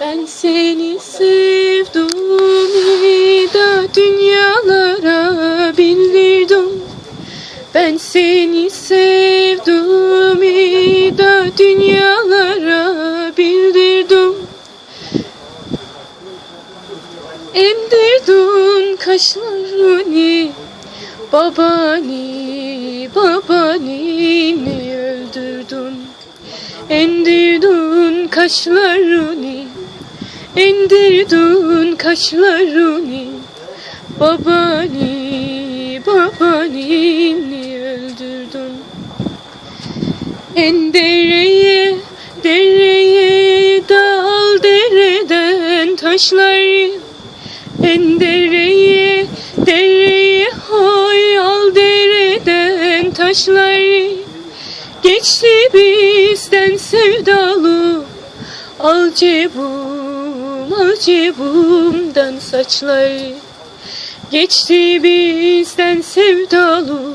Ben seni sevdim da dünyalara bildirdim. Ben seni sevdim da dünyalara bildirdim. Emdirdin kaşlarını Babani, babanini öldürdün Endirdin kaşlarını Endirdin kaşlarını. Babani, babanini öldürdün. En dereye, dereye dal dereden taşları. En dereye, dereye hoy al dereden taşları. Geçti bizden sevdalı. Al cebum, al cebumdan saçları Geçti bizden sevdalı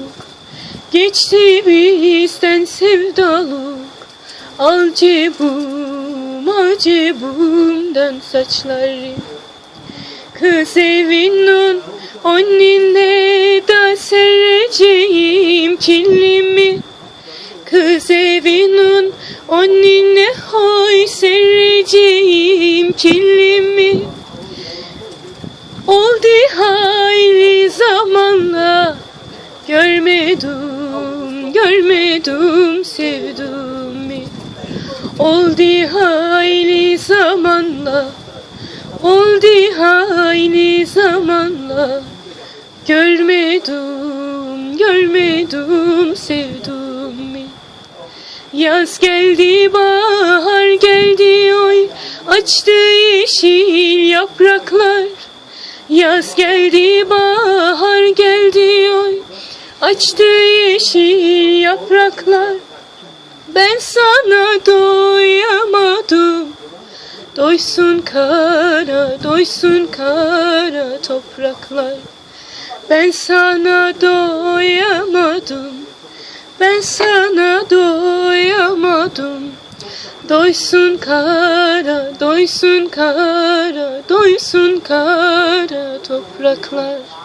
Geçti bizden sevdalı Al cebum, al cebumdan saçları Kız evinin onninle da sereceğim kirlimi. Kız evinin onninle hoy sereceğim kirlimi Görmedim, görmedim sevdumi Oldu hayli zamanla Oldu hayli zamanla Görmedim, görmedim sevdumi Yaz geldi, bahar geldi oy. Açtı yeşil yapraklar. Yaz geldi, bahar geldi oy Açtı yeşil yapraklar. Ben sana doyamadım. Doysun kara, doysun kara topraklar. Ben sana doyamadım. Ben sana doyamadım. Doysun kara, doysun kara, doysun kara topraklar